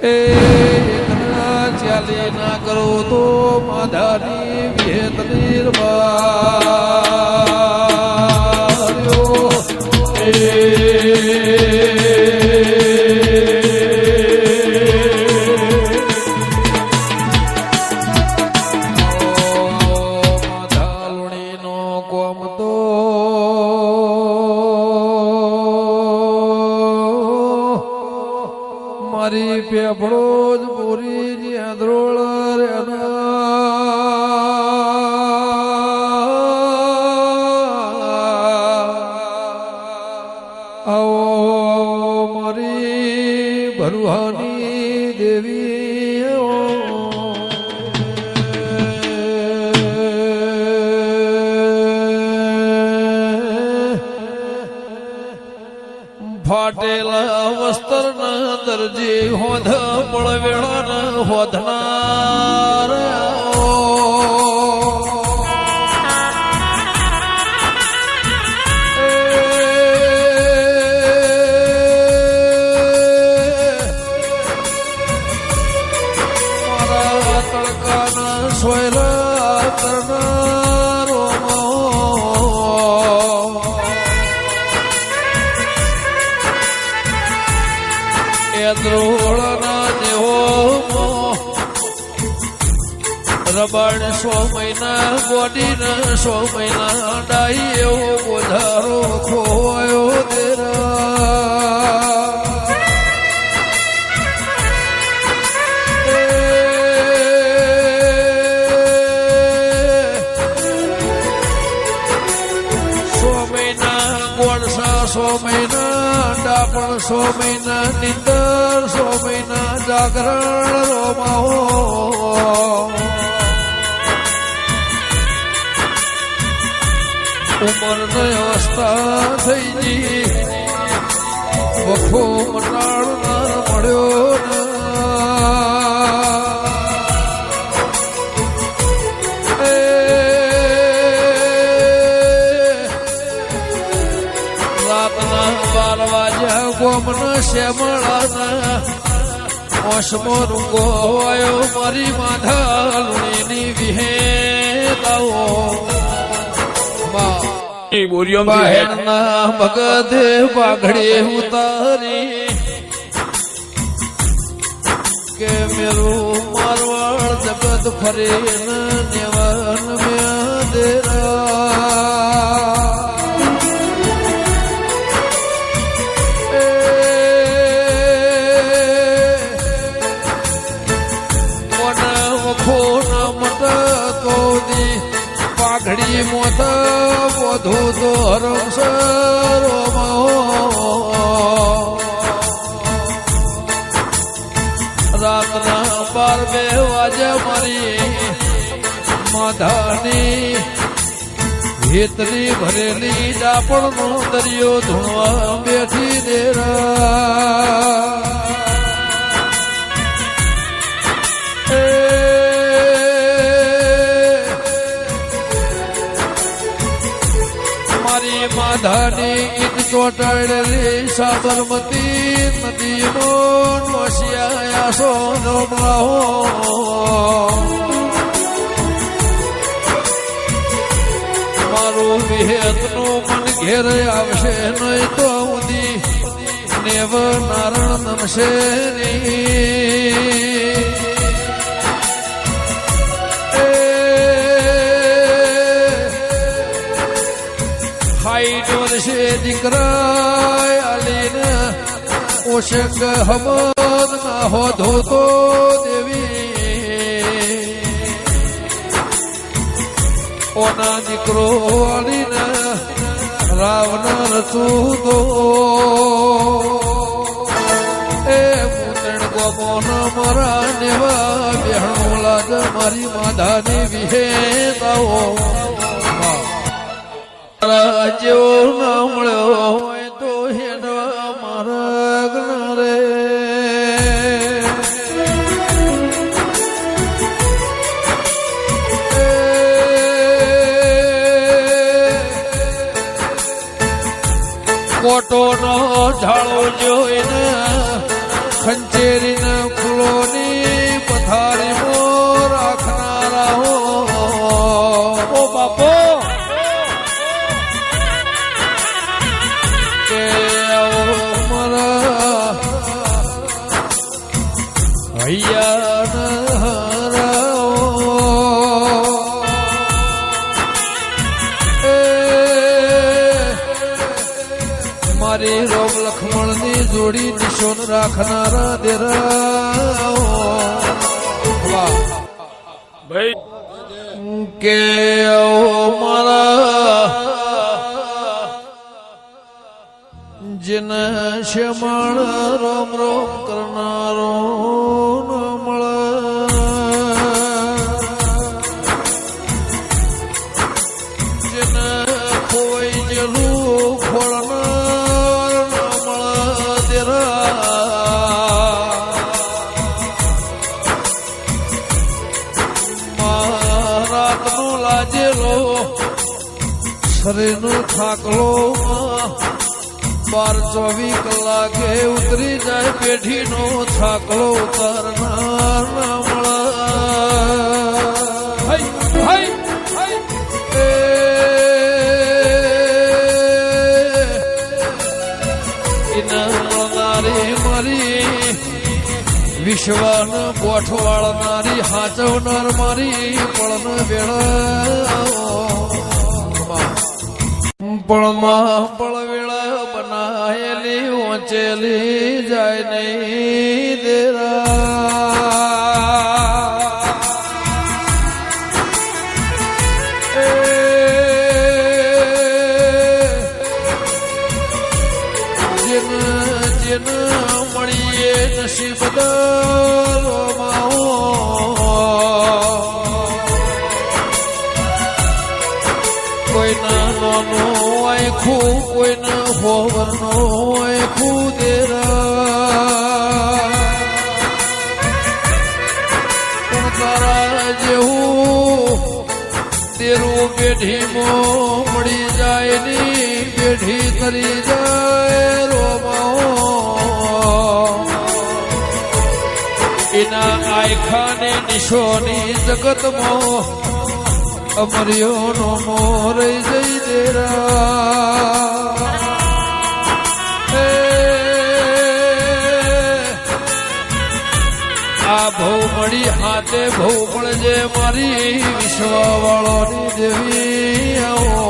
એ એકના ચાલે ના કરો તો માધાની વિહેત નિર્માલ્યો મારી ફેફળો જ પૂરી જે આંધળોળ આવો મારી ભરવાની દેવી ફાટેલા વસ્ત્ર દરજી હોધ પડવેળા ના હોધનાર. એ દ્રોળના જેવો રબડ સો મહિના બોડીના સો મહિના ડાઈ એવો બોધારો ખોવાયો તેરા. સો મહિના ગોળસા સો મહિના ડાપણ સો મહિના નિંદર સો મહિના જાગરણ રોમાઓ ઉંમર અવસ્થા થઈ ગઈ. વખો મટાળ ગોમના શ્યામળાના મોસમો રૂંગો વાયો મારી માધા લુણીની વિહેતાઓ એ બોરિયમ બહેરના મગધે પાઘડી ઉતારી કે મેરું મારવાડ જગત ફરે નેવન મેદરા પાઘડી મોત વધુ તો હરમસરો રાતના બાર બે વાજે મારી માધાની ભીતરી ભરેલી ડાપણ નો દરિયો ધૂણવા બેઠી દેરા. ચોટાડેલી સાબરમતી નદી મોશિયા સોનો મારું વિહેતનું મન ઘેર આવશે, નહીં તો ઉદી નેવ નારણ નમશે નહીં. દીકરા આલીને ઓશક હમદ ના હો ધોતો દેવી. ઓના દીકરો આલીને રાવણ રસૂતો. એ પૂતણ ગોમો ન મરા નેવા બેહણો લાગ મારી માધાની વિહેતાઓ. જેવો ના મળ્યો હોય તો હેડવા મારા રે કોટો નો ઝાડો જોઈને જોડી નિશોન રાખનારા દેરા. ભાઈ. કે મારા જન શ્યામણ રોમ રોમ કરનારો મળે દેરા રાતનો લાજેલો શરીરનો થાકલો બાર ચોવી કલાકે ઉતરી જાય પેઢીનો થાકલો ઉતારનાર મળે મારી, વિશ્વાન ગોઠ વાળનારી હાચવનાર મારી પણ વેળા પણમાં પણ વેળા બનાયેલી ઓચેલી જાય નહીં દેરા. જેન જેન મળીએ નસીબ માઓ કોઈના નાનો આખું કોઈના હોવરનો આખું દેરા. પણ તારા જેવું તેરું પેઢીમાં મળી જાય ની પેઢી કરી જાય. એના આયખાને નિશોની જગતમાં અમર્યોનો મોર જઈ દેરા આ ભૌ મળી હાથે ભૌ પણ જે મારી વિશ્વ વાળોની દેવી આવો.